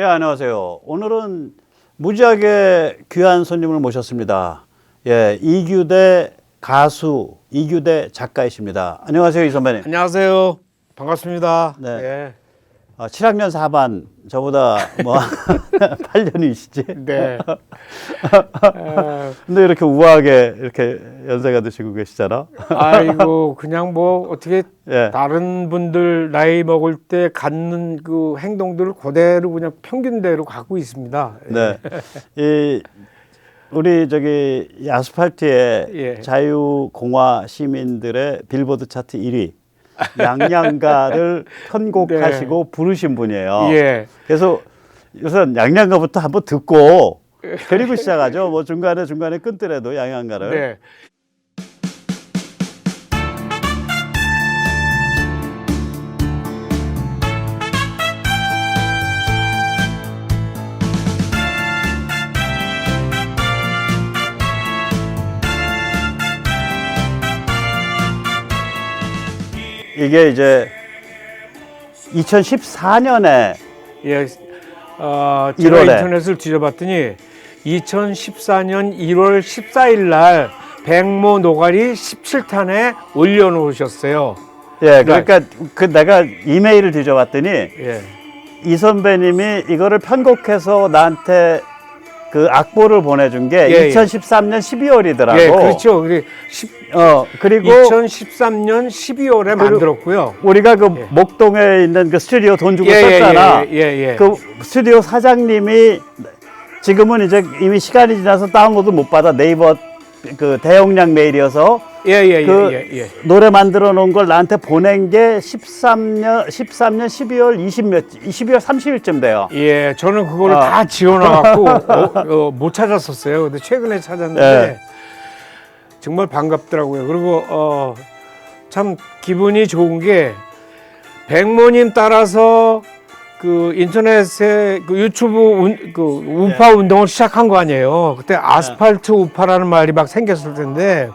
예, 안녕하세요. 오늘은 무지하게 귀한 손님을 모셨습니다. 예, 이규대 가수, 이규대 작가이십니다. 안녕하세요, 이 선배님. 안녕하세요. 반갑습니다. 네. 예. 아, 7학년 4반, 저보다 뭐 8년이시지? 네. 에, 근데 이렇게 우아하게 이렇게 연세가 드시고 계시잖아. 아이고 그냥 뭐 어떻게 예. 다른 분들 나이 먹을 때 갖는 그 행동들을 그대로 그냥 평균대로 갖고 있습니다. 네. 이 우리 저기 이 아스팔트의 예. 자유공화 시민들의 빌보드 차트 1위 양양가를 편곡하시고 부르신 분이에요. 예. 그래서 우선 양양가부터 한번 듣고 그리고 시작하죠. 뭐 중간에 중간에 끊더라도 양양가를. 네. 이게 이제 2014년에 예. 어, 제가 1월에. 인터넷을 뒤져봤더니 2014년 1월 14일 날 백모 노가리 17탄에 올려놓으셨어요. 예, 그러니까 그 내가 이메일을 뒤져봤더니 예. 이 선배님이 이거를 편곡해서 나한테 그 악보를 보내준 게 예, 예. 2013년 12월이더라고. 예, 그렇죠. 우리 10, 어 그리고 2013년 12월에 만들었고요. 우리가 그 예. 목동에 있는 그 스튜디오 돈 주고 예, 예, 썼잖아. 예, 예, 예. 그 스튜디오 사장님이 지금은 이제 이미 시간이 지나서 다운로드 못 받아 네이버 그 대용량 메일이어서 예, 예, 그 예, 예, 예. 노래 만들어 놓은 걸 나한테 보낸 게 13년 13년 12월 20몇 12월 30일쯤 돼요. 예, 저는 그거를 아. 다 지워놔갖고 어, 어, 못 찾았었어요. 근데 최근에 찾았는데 예. 정말 반갑더라고요. 그리고 어, 참 기분이 좋은 게 백모님 따라서 그 인터넷에 그 유튜브 운, 그 우파 운동을 시작한 거 아니에요. 그때 아스팔트 우파라는 말이 막 생겼을 텐데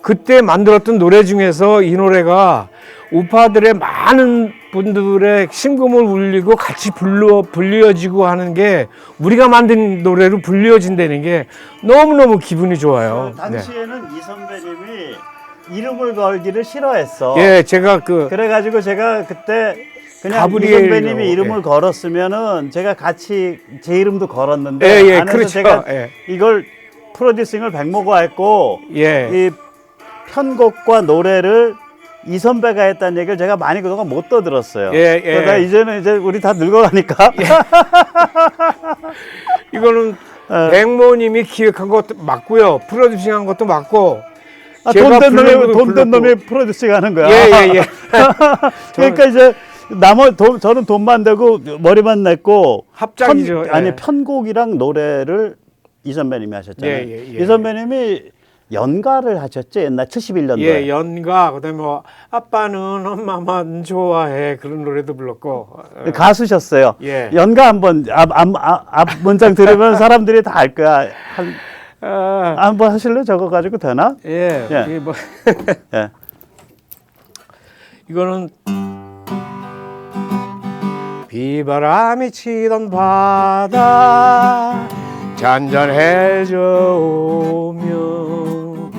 그때 만들었던 노래 중에서 이 노래가 우파들의 많은 분들의 심금을 울리고 같이 불러 불려지고 하는 게 우리가 만든 노래로 불려진다는 게 너무너무 기분이 좋아요. 그 당시에는 이 선배님이 이름을 걸기를 싫어했어. 네. 예, 제가 그 그래가지고 제가 그때 그냥 이 가브리엘로, 선배님이 이름을 예. 걸었으면은 제가 같이 제 이름도 걸었는데 예, 예, 안에서 그렇죠. 제가 예. 이걸 프로듀싱을 백모가 했고 예. 이 편곡과 노래를 이 선배가 했다는 얘기를 제가 많이 그동안 못 떠들었어요. 예, 예. 그러다 이제는 이제 우리 다 늙어가니까 이거는 예. 백모님이 기획한 것도 맞고요. 프로듀싱한 것도 맞고 아, 제가 돈된 놈이 것도 돈된 불렀고. 놈이 프로듀싱 하는 거야. 예, 예, 예. 그러니까 이제 나머 돈 저는 돈만 대고 머리만 냈고 합작이죠. 편- 아니 예. 편곡이랑 노래를 이 선배님이 하셨잖아요. 예, 예, 예. 이 선배님이 연가를 하셨죠 옛날 71년도에. 예, 연가 그다음에 뭐 아빠는 엄마만 좋아해 그런 노래도 불렀고 어, 가수셨어요. 예. 연가 한번 앞, 앞, 앞, 앞 문장 들으면 사람들이 다 알 거야. 한, 아, 한번 하실래? 저거 가지고 되나? 예, 예. 이게 뭐 예. 이거는 비바람이 치던 바다 잔잔해져 오면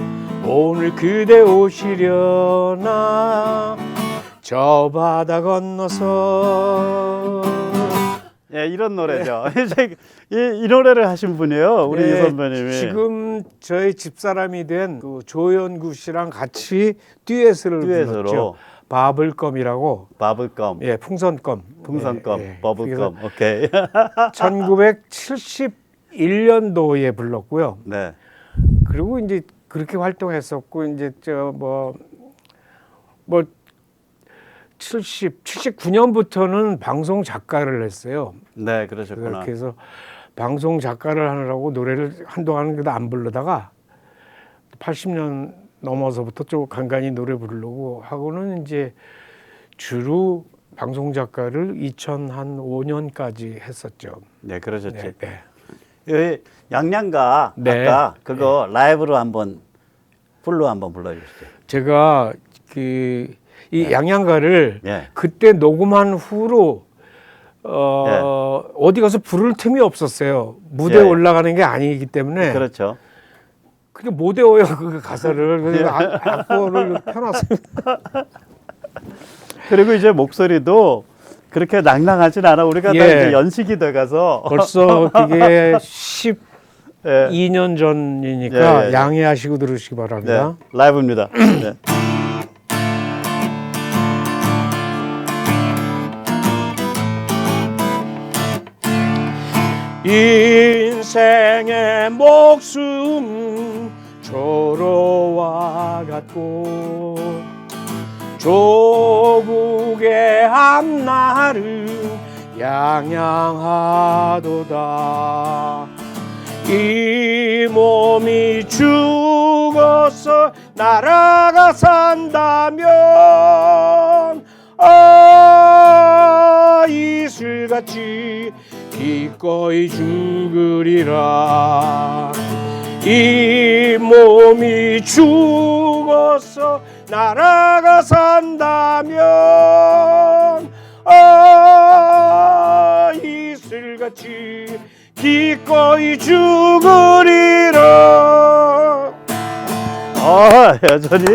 오늘 그대 오시려나 저 바다 건너서 예, 이런 노래죠. 이제 이, 이 노래를 하신 분이에요. 우리 이 예, 선배님이. 지금 저희 집사람이 된 그 조연구 씨랑 같이 듀엣을 듀엣으로. 불렀죠. 바블껌이라고 바블껌, 예, 풍선껌. 풍선껌, 예, 예. 버블껌. 오케이. 1971년도에 불렀고요. 네. 그리고 이제 그렇게 활동했었고 이제 저 뭐 뭐 70, 79년부터는 방송 작가를 했어요. 네, 그러셨구나. 그렇게 해서 방송 작가를 하느라고 노래를 한동안은 그다 안 부르다가 80년 넘어서부터 좀 간간히 노래 부르려고 하고는 이제 주로 방송 작가를 2005년까지 했었죠. 네, 그러셨지. 네, 네. 여기 양양가 네. 아까 그거 라이브로 한번 풀로 한번 불러주시죠. 제가 그이 양양가를 예. 그때 녹음한 후로 어, 어디 가서 부를 틈이 없었어요. 무대에 예. 올라가는 게 아니기 때문에 그렇죠. 그게 못 외워요 그 가사를 예. 그래서 악- 악보를 펴놨습니다. 그리고 이제 목소리도 그렇게 낭낭하진 않아. 우리가 다 예. 이제 연식이 돼가서 벌써 그게 12년 예. 전이니까 예, 예. 양해하시고 들으시기 네, 바랍니다. 라이브입니다. 네. 인생의 목숨 조로와 같고 조국의 앞날은 양양하도다. 이 몸이 죽어서 나라가 산다면 아 이슬같이 기꺼이 죽으리라 이 몸이 죽어서 나라가 산다면 아 이슬같이 기꺼이 죽으리라. 아 여전히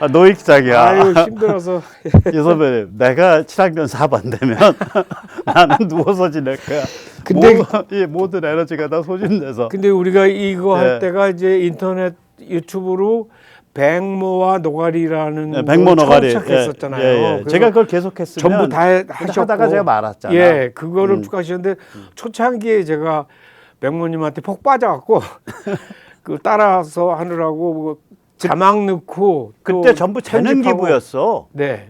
아, 노익장이야. 아유 힘들어서 이 선배님, 내가 7학년 4반 되면 나는 누워서 지낼 거야. 근데- 모, 이 모든 에너지가 다 소진돼서. 근데 우리가 이거 네. 할 때가 이제 인터넷 유튜브로 백모와 노가리라는 네, 걸 백모 노가리. 시작했었잖아요. 예, 예. 그래서 제가 그걸 계속했으면 전부 다 하셨고 하다가 제가 말았잖아. 예, 그거를 음. 쭉 하시는데 초창기에 제가 백모님한테 폭 빠져갖고 그 따라서 하느라고 뭐 자막 넣고 또 그때 전부 재능 편집하고. 기부였어. 네,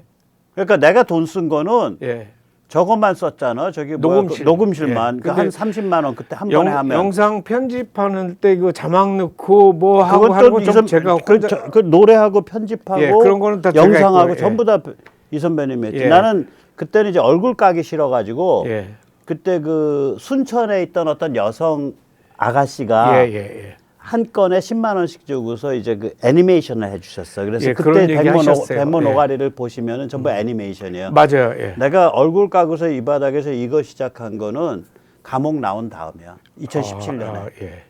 그러니까 내가 돈 쓴 거는 예. 저것만 썼잖아. 저기 뭐야, 녹음실. 그 녹음실만 예. 그 한 근데 30만 원 그때 한 영, 번에 하면 영상 편집하는 때 그 자막 넣고 뭐 하고 하는 건 좀 이선- 제가 그, 혼자 저- 그 노래하고 편집하고 예, 그런 거는 다 제가 영상하고 했고요. 예. 전부 다 이 선배님이 했지. 예. 나는 그때는 이제 얼굴 까기 싫어가지고 예, 그때 그 순천에 있던 어떤 여성 아가씨가 예, 예, 예. 한 건에 10만 원씩 주고서 이제 그 애니메이션을 해주셨어. 그래서 예, 그때 백모, 노, 예. 노가리를 보시면은 전부 애니메이션이에요. 맞아요. 예. 내가 얼굴 까고서 이 바닥에서 이거 시작한 거는 감옥 나온 다음이야. 2017년에. 아, 아, 예.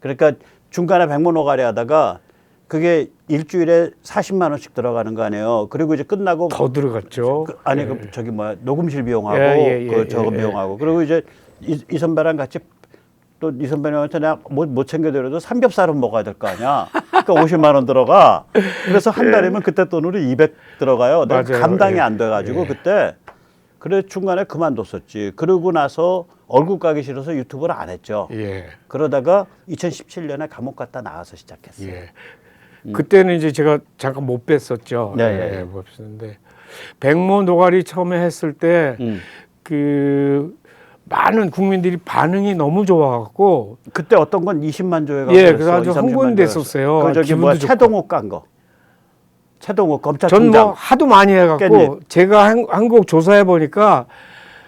그러니까 중간에 백모 노가리 하다가 그게 일주일에 40만 원씩 들어가는 거 아니에요. 그리고 이제 끝나고 더 들어갔죠. 그, 아니 그 저기 뭐야 녹음실 비용하고 예, 예, 예, 그 저거 예, 예. 비용하고 그리고 이제 이, 이 선배랑 같이 또 이 선배님한테 내가 못, 못 챙겨드려도 삼겹살은 먹어야 될 거 아니야. 그러니까 50만 원 들어가. 그래서 한 달이면 그때 돈으로 200 들어가요. 내가 예. 맞아요. 감당이 예. 안 돼가지고 예. 그때 그래 중간에 그만뒀었지. 그러고 나서 얼굴 까기 싫어서 유튜브를 안 했죠. 예. 그러다가 2017년에 감옥 갔다 나와서 시작했어요. 예. 그때는 이제 제가 잠깐 못 뵀었죠. 네, 예, 예. 못 뵀었는데 백모 노가리 처음에 했을 때 음. 그 많은 국민들이 반응이 너무 좋아갖고 그때 어떤 건 20만 조회가 예. 그래서 아주 20, 30만 흥분됐었어요. 그 저기 뭐. 최동욱 깐 거. 최동욱 전 검찰총장 뭐 하도 많이 해갖고 깻잎. 제가 한, 한국 조사해 보니까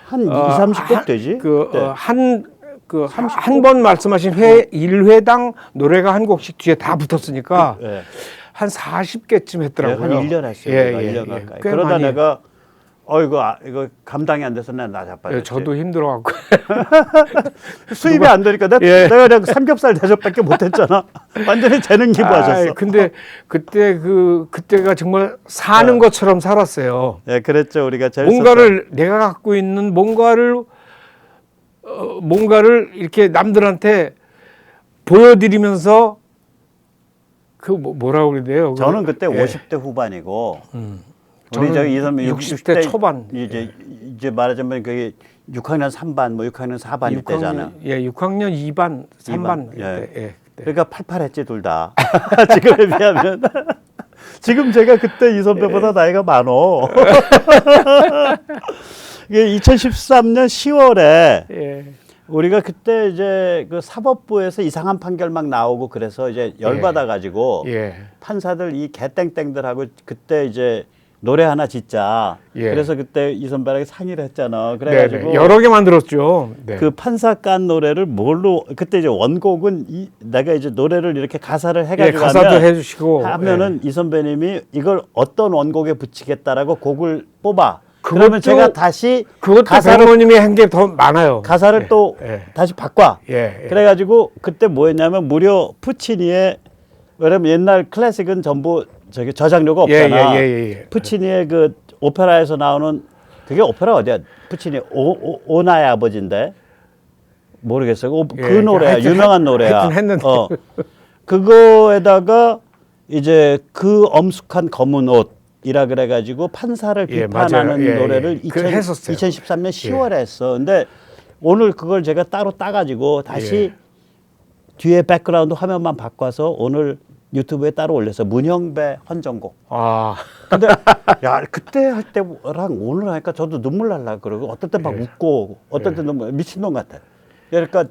한 어, 2, 30곡 한- 되지? 그, 네. 어, 한, 그, 한 번 말씀하신 회, 일회당 노래가 한 곡씩 뒤에 다 붙었으니까 예. 한 40개쯤 예, 했더라고요. 한 1년 했어요. 예, 예, 1년 예. 가까이. 꽤 그러다 내가 어 이거 아, 이거 감당이 안 돼서 내가 나자빠졌지. 예, 저도 힘들어갖고. 수입이 안 되니까 내가, 예. 내가 그냥 삼겹살 대접밖에 못 했잖아. 완전히 재능 기부하셨어. 아이, 근데 그때 그, 그때가 정말 사는 네. 것처럼 살았어요. 예, 그랬죠. 우리가 재밌었어. 뭔가를 내가 갖고 있는 뭔가를 어, 뭔가를 이렇게 남들한테 보여드리면서 그 뭐, 뭐라고 그래야 돼요? 그- 저는 그때 예. 50대 후반이고 음. 우리 저는 저기 이 선배 60대 초반. 이제 이제 말하자면 그게 6학년 3반 뭐 6학년 4반일 때잖아. 예, 6학년 2반, 3반 예. 때. 예. 그때. 그러니까 팔팔했지 둘 다. 지금에 비하면. 지금 제가 그때 이 선배보다 나이가 많어. 이게 2013년 10월에 예. 우리가 그때 이제 그 사법부에서 이상한 판결 막 나오고 그래서 이제 열받아 가지고 예. 판사들 이 개땡땡들하고 그때 이제 노래 하나 짓자. 예. 그래서 그때 이 선배랑 상의를 했잖아. 네, 그래가지고 네. 여러 개 만들었죠. 네. 그 판사 깐 노래를 뭘로 그때 이제 원곡은 이 내가 이제 노래를 이렇게 가사를 예, 해가지고 가사도 하면, 해주시고 하면은 이 선배님이 이걸 어떤 원곡에 붙이겠다라고 곡을 뽑아. 그러면 제가 다시 그것도 가사를 백모님이 한 게 더 많아요. 가사를 예, 또 예. 다시 바꿔. 예, 예. 그래가지고 그때 뭐였냐면 무려 푸치니의 왜냐면 옛날 클래식은 전부 저기 저장료가 예, 없잖아. 예, 예, 예. 푸치니의 그 오페라에서 나오는 그게 오페라 어디야? 푸치니 오, 오, 오나의 아버지인데 모르겠어요. 오, 예, 그 노래야 하여튼 유명한 했- 노래야. 하여튼 했는데. 어. 그거에다가 이제 그 엄숙한 검은 옷이라 그래가지고 판사를 예, 비판하는 맞아요. 예, 노래를 예. 그걸 했었어요. 2013년 10월에 했어. 근데 오늘 그걸 제가 따로 따가지고 다시 예. 뒤에 백그라운드 화면만 바꿔서 오늘 유튜브에 따로 올렸어요. 문형배 헌정곡. 아, 근데 야 그때 할 때랑 오늘 하니까 저도 눈물 날라 그러고 어떨 땐막 예. 웃고 어떨 땐 너무 미친놈 같아. 그러니까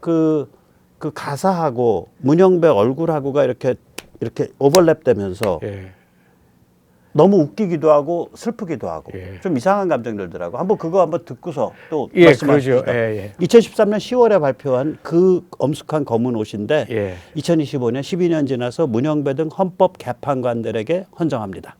그, 그 가사하고 문형배 얼굴하고가 이렇게 이렇게 오버랩되면서 예. 너무 웃기기도 하고 슬프기도 하고 예. 좀 이상한 감정 들더라고. 한번 그거 한번 듣고서 또 예, 말씀하시죠. 그러죠. 예, 2013년 10월에 발표한 그 엄숙한 검은 옷인데 예. 2025년 12년 지나서 문형배 등 헌법 개판관들에게 헌정합니다.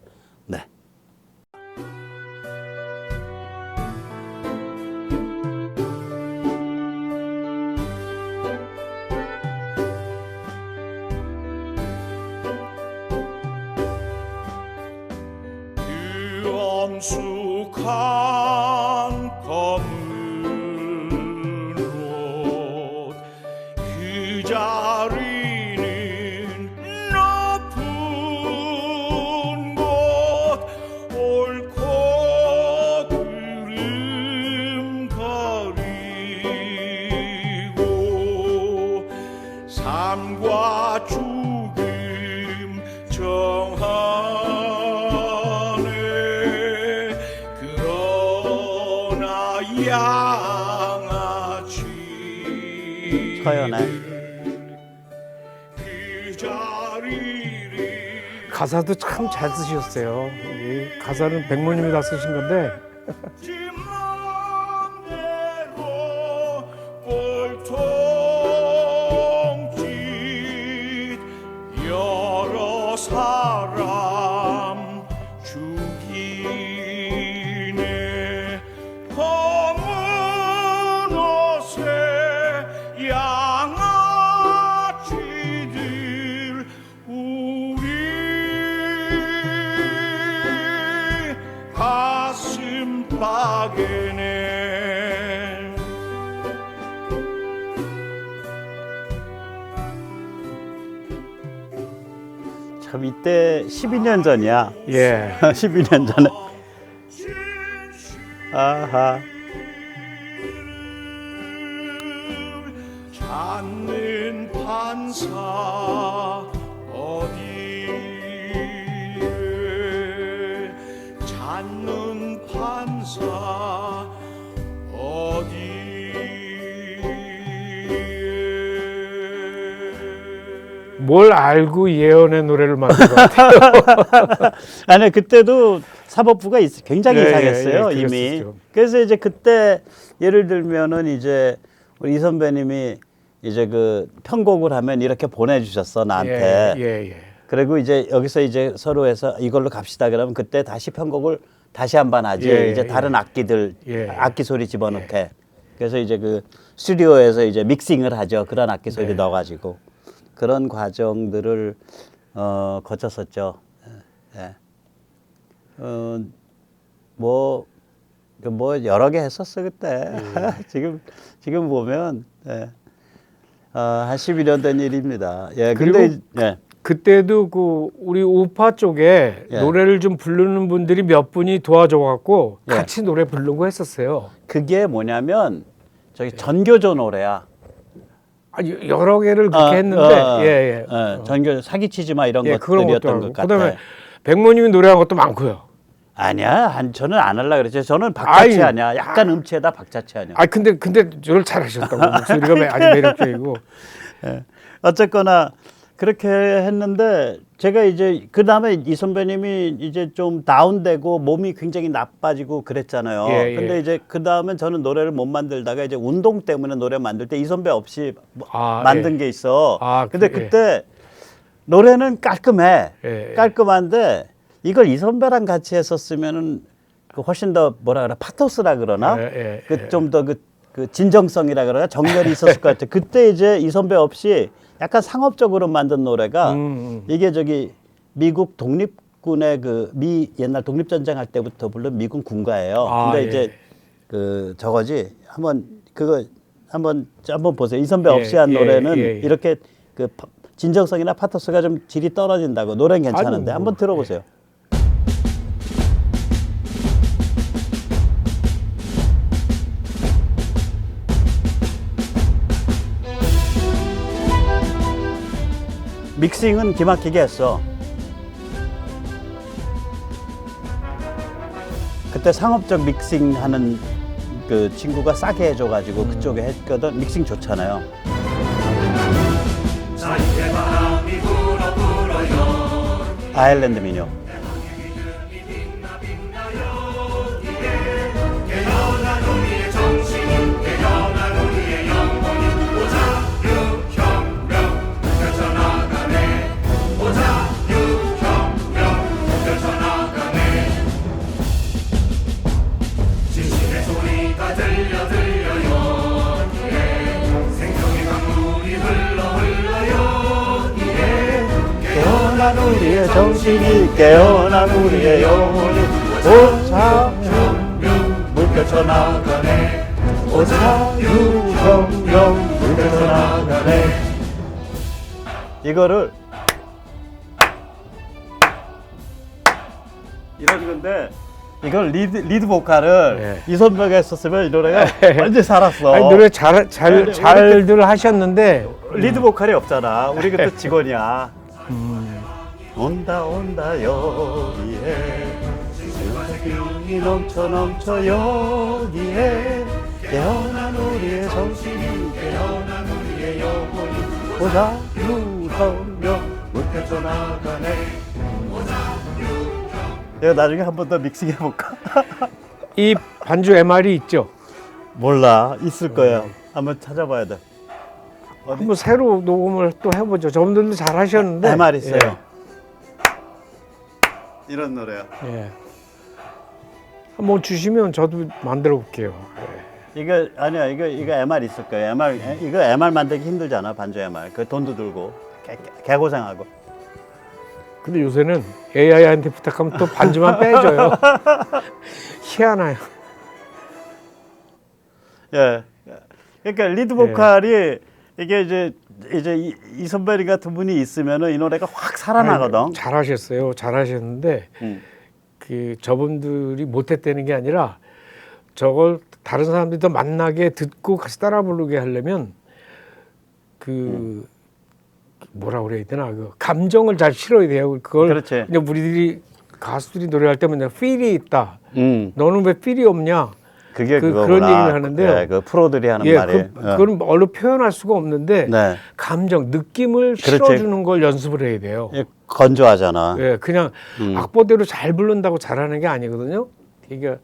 양아치. 서연의 그 가사도 참 잘 쓰셨어요. 이 가사는 백모님이 다 쓰신 건데 참 이때 12년 전이야. 예. 12년 전에. 아하. 찾는 판사 뭘 알고 예언의 노래를 만든 것 같아요. 아니 그때도 사법부가 있- 굉장히 예, 이상했어요 예, 예, 이미. 그랬었죠. 그래서 이제 그때 예를 들면은 이제 우리 이 선배님이 이제 그 편곡을 하면 이렇게 보내주셨어 나한테. 예, 예, 예. 그리고 이제 여기서 이제 서로 해서 이걸로 갑시다 그러면 그때 다시 편곡을 다시 한 번 하지 예, 이제 예. 다른 악기들 예. 악기 소리 집어넣게 그래서 이제 그 스튜디오에서 이제 믹싱을 하죠 그런 악기 소리 네. 넣어가지고 그런 과정들을 어 거쳤었죠 예. 어뭐 그뭐 여러 개 했었어 그때 예. 지금 지금 보면 예. 어, 한 11년 된 일입니다. 예, 근데 예. 그때도 그 우리 우파 쪽에 예. 노래를 좀 부르는 분들이 몇 분이 도와줘 갖고 예. 같이 노래 부르고 했었어요. 그게 뭐냐면 저기 전교조 노래야. 아, 여- 여러 개를 그렇게 어, 했는데 어, 어. 예, 예. 어, 전교 사기치지 마 이런 예, 그런 것도 것들이었던. 것 같아. 그다음에 백모님이 노래한 것도 많고요. 아니야, 한, 저는 안 할라 그랬죠. 저는 박자치 아이, 아니야. 약간 음치에다 박자치 아니야. 아 근데 근데 저를 잘하셨다고 목소리가 매- 아주 매력적이고 예. 어쨌거나 그렇게 했는데 제가 이제 그 다음에 이 선배님이 이제 좀 다운되고 몸이 굉장히 나빠지고 그랬잖아요. 예, 예. 근데 이제 그 다음에 저는 노래를 못 만들다가 이제 운동 때문에 노래 만들 때 이 선배 없이 뭐 아, 만든 예. 게 있어. 아, 근데 그- 예. 그때 노래는 깔끔해. 예, 예. 깔끔한데 이걸 이 선배랑 같이 했었으면은 그 훨씬 더 뭐라 그래 파토스라 그러나 예, 예, 그 예. 좀더그 그 진정성이라 그러나 정열이 있었을 것 같아. 그때 이제 이 선배 없이 약간 상업적으로 만든 노래가 음, 음. 이게 저기 미국 독립군의 그 미 옛날 독립전쟁 할 때부터 부른 미군 군가예요. 아, 근데 예. 이제 그 저거지 한번 그거 한번 한번 보세요. 이 선배 예, 없이 한 예, 노래는 예, 예. 이렇게 그 파- 진정성이나 파토스가 좀 질이 떨어진다고 노래는 괜찮은데 한번 뭐, 들어보세요. 믹싱은 기막히게 했어. 그때 상업적 믹싱 하는 그 친구가 싸게 해줘가지고 그쪽에 했거든. 믹싱 좋잖아요. 아일랜드 민요. 난 우리의 정신이 깨어난 우리의 영혼이 오차유경 물결쳐 나가네 오차유경경 물결쳐 나가네 이거를 이런 건데 이걸 리드 리드 보컬을 예. 이선배가 했었으면 이 노래가 완전 살았어. 아니, 노래 잘, 잘, 네, 잘들 하셨는데 리드 보컬이 없잖아. 우리 그때 직원이야. 온다 온다 여기에 생각이 넘쳐 넘쳐 여기에 깨어난 우리의 정신이 깨어난 우리의 영혼이 보자 유성령 물결쳐 나가네 내가 나중에 한 번 더 믹싱 해볼까? 이 반주 MR이 있죠. 몰라 있을 거야 한번 찾아봐야 돼? 한번 새로 녹음을 또 해보죠. 저분들도 잘 하셨는데. MR 있어요 이런 노래야 예. 예. 한번 주시면 저도 만들어 볼게요. 이거 아니야 이거 이거 MR 있을 거예요. MR 에, 이거 MR 만들기 힘들잖아 반주 MR. 그 돈도 들고 개, 개, 개고생하고. 근데 요새는 AI한테 부탁하면 또 반주만 빼줘요. 희한해요. 예. 그러니까 리드 보컬이 이게 이제 이제 이, 이 선배님 같은 분이 있으면은 이 노래가 확 살아나거든. 잘하셨어요. 잘하셨는데 음. 그 저분들이 못했다는 게 아니라 저걸 다른 사람들도 만나게 듣고 같이 따라 부르게 하려면 그 뭐라 그래야 되나 그 감정을 잘 실어야 돼요. 그걸 그렇지. 그냥 우리들이 가수들이 노래할 때면 필이 있다. 음. 너는 왜 필이 없냐? 그게 그-. 그런 얘기를 하는데요. 예, 그 프로들이 하는 예, 말이. 그, 그건 얼로 표현할 수가 없는데 네. 감정, 느낌을 그렇지. 실어주는 걸 연습을 해야 돼요. 예, 건조하잖아. 예, 그냥 음. 악보대로 잘 부른다고 잘하는 게 아니거든요. 이게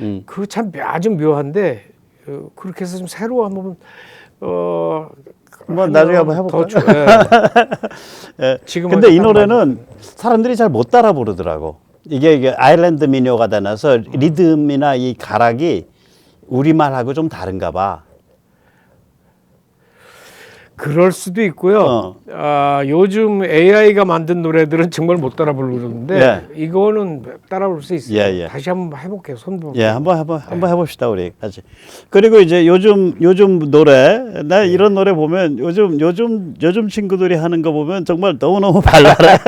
음. 그참 아주 묘한데 어, 그렇게 해서 좀 새로 한번 어. 뭐 나중에 한번 해볼까요? 좋- 예. 예. 지금은 근데 이딱 노래는 사람들이 잘 못 따라 부르더라고. 이게, 이게 아일랜드 민요가 되나서 리듬이나 이 가락이 우리말하고 좀 다른가 봐. 그럴 수도 있고요. 어. 아, 요즘 AI가 만든 노래들은 정말 못 따라 부르는데 이거는 따라 부를 수 있어요. 예, 예. 다시 한번 해볼게요. 손 예, 한번 한번 한번 해봅시다 우리 같이. 그리고 이제 요즘 요즘 노래 나 네. 이런 노래 보면 요즘 요즘 요즘 친구들이 하는 거 보면 정말 너무 너무 발랄해.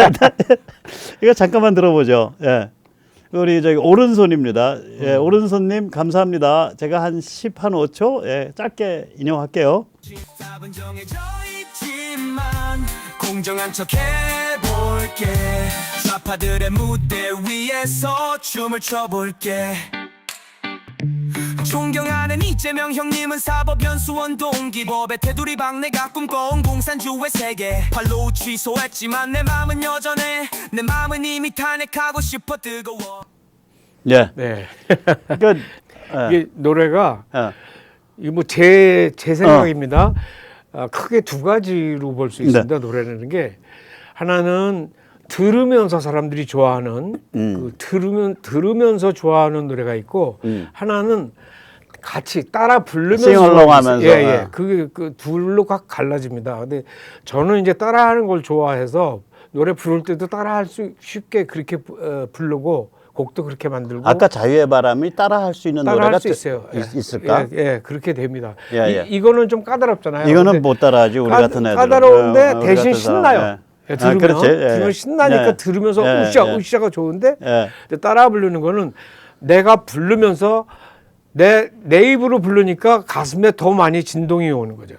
이거 잠깐만 들어보죠. 예. 우리 저기 오른손입니다. 예, 음. 오른손님 감사합니다. 제가 한 10, 한 5초 예, 짧게 인용할게요. 답은 정해져 있지만 공정한 척 해볼게 좌파들의 무대 위에서 춤을 춰볼게 존경하는 이재명 형님은 사법 연수원 동기법의 테두리 박내가 꿈꿔온 공산주의 세계 팔로우 취소했지만 내 마음은 여전해 내 마음은 이미 탄핵하고 싶어 뜨거워 예. 네. 그러니까 예. 이게 노래가 예. 이거 뭐제 제 생각입니다. 아, 크게 두 가지로 볼 수 있습니다. 노래라는 게 하나는 들으면서 사람들이 좋아하는 음. 그 들으면 들으면서 좋아하는 노래가 있고 음. 하나는 같이 따라 부르면서 하면서. 예, 예. 아. 그게 그 둘로 각 갈라집니다. 근데 저는 이제 따라하는 걸 좋아해서 노래 부를 때도 따라할 수 쉽게 그렇게 부- 어, 부르고 곡도 그렇게 만들고 아까 자유의 바람이 따라 할 수 있는 노래가 따라할 수또 있어요. 예. 있, 있을까? 예, 예, 그렇게 됩니다. 예, 예. 이, 이거는 좀 까다롭잖아요. 이거는 근데 못 따라하지 우리 까- 같은 애들. 까다로운데 대신 신나요. 예, 아, 들으면 그렇지. 예, 들으면 예. 신나니까 예. 들으면서 예, 으쌰 예. 으쌰가 좋은데 예. 근데 따라 부르는 거는 내가 부르면서 내, 내 입으로 부르니까 가슴에 더 많이 진동이 오는 거죠.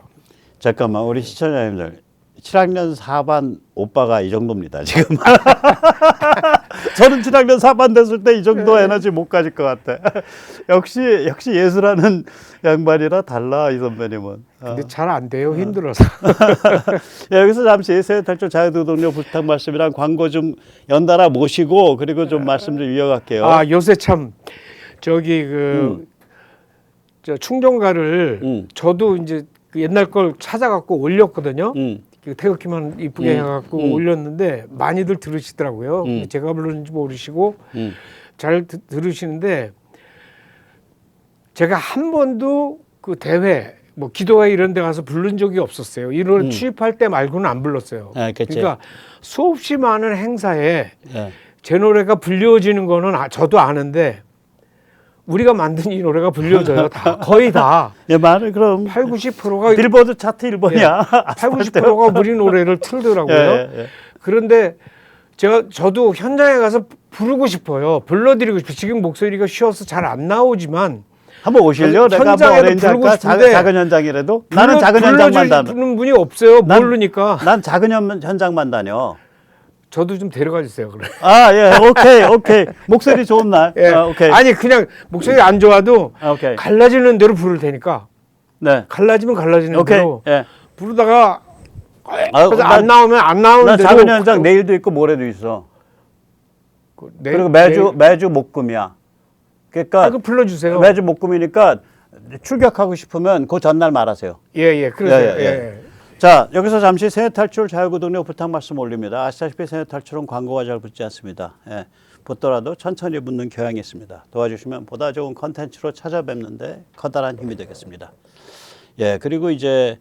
잠깐만 우리 시청자님들 7학년 4반 오빠가 이 정도입니다 지금. 저는 7학년 4반 됐을 때 이 정도 네. 에너지 못 가질 것 같아. 역시 역시 예술하는 양반이라 달라 이 선배님은. 어. 근데 잘 안 돼요. 힘들어서. 예, 여기서 잠시 새 탈출 자유노동력 부탁 말씀이랑 광고 좀 연달아 모시고 그리고 좀 말씀 좀 이어갈게요. 아 요새 참 저기 그 저 충전가를 음. 저도 이제 그 옛날 걸 찾아갖고 올렸거든요. 음. 그 태극기만 이쁘게 음, 해갖고 음. 올렸는데 많이들 들으시더라고요. 음. 제가 부르는지 모르시고 음. 잘 드- 들으시는데 제가 한 번도 그 대회 뭐 기도회 이런 데 가서 부른 적이 없었어요. 이 노래 음. 취입할 때 말고는 안 불렀어요. 아. 그러니까 수없이 많은 행사에 예. 제 노래가 불려지는 거는 아- 저도 아는데 우리가 만든 이 노래가 불려져요. 다 거의 다 예, 말을 그럼 8, 90%가 빌보드 차트 1번이야. 8, 90%가 우리 노래를 틀더라고요. 예, 예, 예. 그런데 제가 저도 현장에 가서 부르고 싶어요. 불러드리고 싶어요. 지금 목소리가 쉬어서 잘 안 나오지만 한번 오실래요? 현- 내가 한번 현장에도 어레인지 부르고? 작은, 싶은데 작은 현장이라도? 나는 불러- 작은 현장만 다녀. 부르는 분이 없어요. 난- 모르니까 난 작은 현, 현장만 다녀. 저도 좀 데려가 주세요. 그래. 아, 예, 오케이, 오케이. 목소리 좋은 날. 예. 아, 오케이. 아니 그냥 목소리 안 좋아도 아, 오케이. 갈라지는 대로 부를 테니까 네. 갈라지면 갈라지는 오케이. 대로 예. 부르다가 아, 그래서 난- 안 나오면 안 나오는 난 대로 작은 현장 내일도 있고 모레도 있어. 그 내일- 그리고 매주 내일- 매주 목금이야. 그러니까 아, 그 불러 주세요. 매주 목금이니까 출격하고 싶으면 그 전날 말하세요. 예 예 그러세요. 예, 예, 예. 자 여기서 잠시 생애 탈출 자유구동력 부탁 말씀 올립니다. 아시다시피 생애 탈출은 광고가 잘 붙지 않습니다. 예, 붙더라도 천천히 붙는 교양이 있습니다. 도와주시면 보다 좋은 컨텐츠로 찾아뵙는데 커다란 힘이 되겠습니다. 예 그리고 이제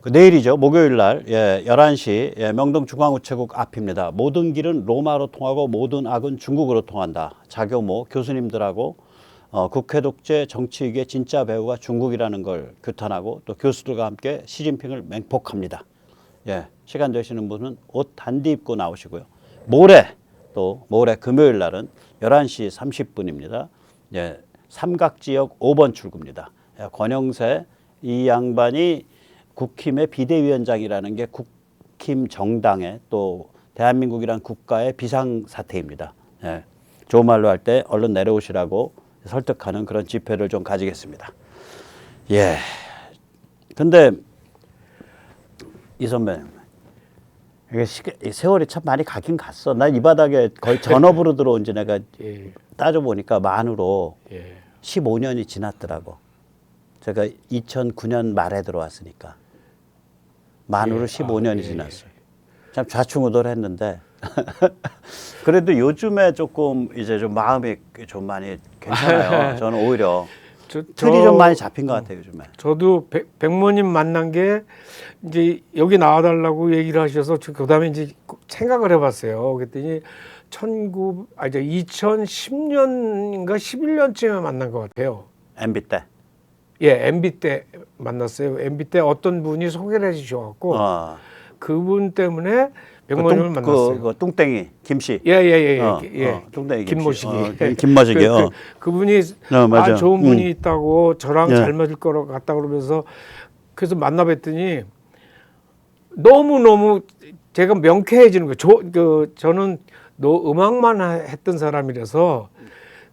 그 내일이죠 목요일 날 예, 11시 예, 명동 중앙우체국 앞입니다. 모든 길은 로마로 통하고 모든 악은 중국으로 통한다. 자교모 교수님들하고 어, 국회 독재 정치위기의 진짜 배우가 중국이라는 걸 규탄하고 또 교수들과 함께 시진핑을 맹폭합니다. 예, 시간 되시는 분은 옷 단디 입고 나오시고요. 모레 또 모레 금요일 날은 11시 30분입니다. 예, 삼각지역 5번 출구입니다. 예, 권영세 이 양반이 국힘의 비대위원장이라는 게 국힘 정당의 또 대한민국이란 국가의 비상 사태입니다. 예, 좋은 말로 할 때 얼른 내려오시라고 설득하는 그런 집회를 좀 가지겠습니다. 예. 근데 이 선배 이게 세월이 참 많이 가긴 갔어. 난 이 바닥에 거의 전업으로 들어온 지 내가 예, 따져 보니까 만으로 예. 15년이 지났더라고. 제가 2009년 말에 들어왔으니까 만으로 예. 15년이 아, 예. 지났어. 참 좌충우돌 했는데 그래도 요즘에 조금 이제 좀 마음이 좀 많이 괜찮아요. 저는 오히려 저, 틀이 좀 많이 잡힌 것 같아요 요즘에. 저도 백, 백모님 만난 게 이제 여기 나와달라고 얘기를 하셔서 그 다음에 이제 생각을 해봤어요. 그랬더니 19, 아 이제 2010년인가 11년쯤에 만난 것 같아요. MB 때. 예, MB 때 만났어요. MB 때 어떤 분이 소개를 해주셔갖고 어. 그분 때문에 그 백모님을 뚱- 만났어요. 그, 그 뚱땡이 김씨. 예예 예 예, 어, 예. 어, 뚱땡이. 김모식이 어, 김- 김모식이, 그, 어. 그, 분이 어. 아 좋은 분이 음. 있다고 저랑 예. 잘 맞을 거로 같다 그러면서 그래서 만나뵀더니 너무 너무 제가 명쾌해지는 거예요. 저, 그 저는 너 음악만 하- 했던 사람이라서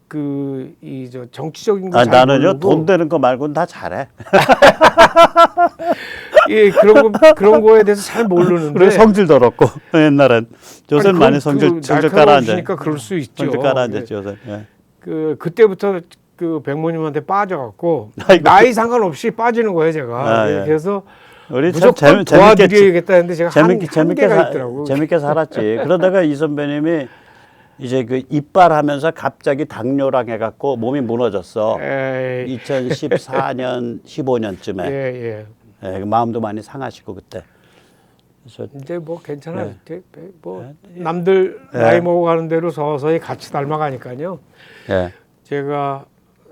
그 이 저 정치적인 거 아, 잘 나는요 모르고 돈 되는 거 말고는 다 잘해. 예 그런 거 그런 거에 대해서 잘 모르는데 그래 성질 더럽고 옛날엔 요새 아니, 는 많이 그- 성질 그 성질 깔아앉아. 날카로우시니까 그럴 수 있죠. 성질 깔아앉았죠 요새. 예. 그 그때부터 그 백모님한테 빠져갖고 아이고. 나이 상관없이 빠지는 거예요 제가 아, 예. 그래서 우리 참 무조건 재미- 재밌게 도와드려야겠다는데 제가 재밌게 한, 재밌게 한계가 사, 있더라고. 재밌게 살았지. 그러다가 이 선배님이 이제 그 이빨하면서 갑자기 당뇨랑 해갖고 몸이 무너졌어. 에이, 2014년, 15년쯤에 예, 예. 마음도 많이 상하시고 그때. 그래서 이제 뭐 괜찮아. 네. 이제 뭐 남들 네. 나이 먹어가는 대로 서서히 같이 닮아가니까요. 예, 제가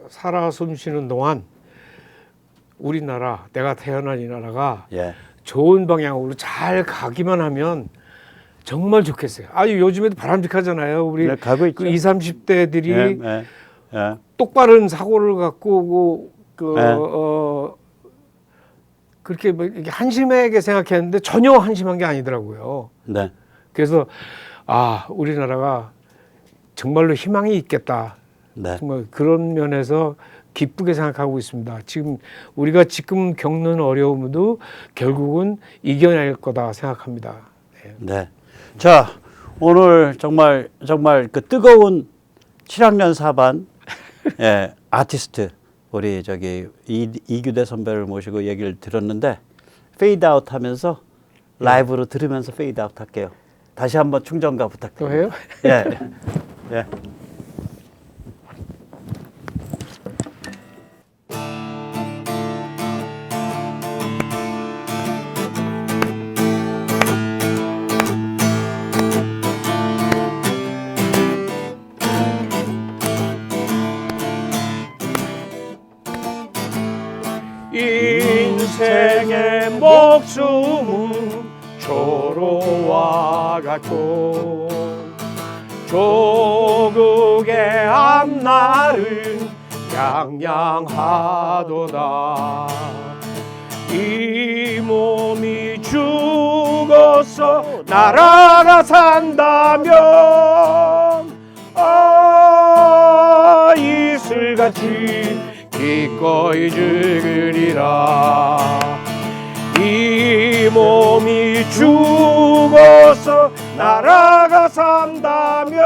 살아 숨쉬는 동안 우리나라 내가 태어난 이 나라가 예, 좋은 방향으로 잘 가기만 하면 정말 좋겠어요. 아유 요즘에도 바람직하잖아요. 우리 네, 가고 있죠. 그 20, 30대들이 예, 예, 예. 똑바른 사고를 갖고 그 네. 어, 그렇게 뭐 이게 한심하게 생각했는데 전혀 한심한 게 아니더라고요. 네, 그래서 아 우리나라가 정말로 희망이 있겠다. 네, 정말 그런 면에서 기쁘게 생각하고 있습니다. 지금 우리가 지금 겪는 어려움도 결국은 이겨낼 거다 생각합니다. 네. 네. 자, 오늘 정말 정말 그 뜨거운 7학년 4반 예, 아티스트 우리 저기 이, 이규대 선배를 모시고 얘기를 들었는데 페이드 아웃 하면서 라이브로 들으면서 페이드 아웃 할게요. 다시 한번 충전가 또 부탁드립니다. 해요? 예. 예. 같고 조국의 앞날은 양양하도다. 이 몸이 죽어서 나라가 산다면 아 이슬같이 기꺼이 죽으리라. 이 몸이 죽어서 나라가 산다면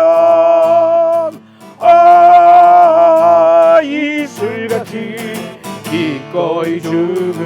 아 이슬같이 기꺼이 죽으리라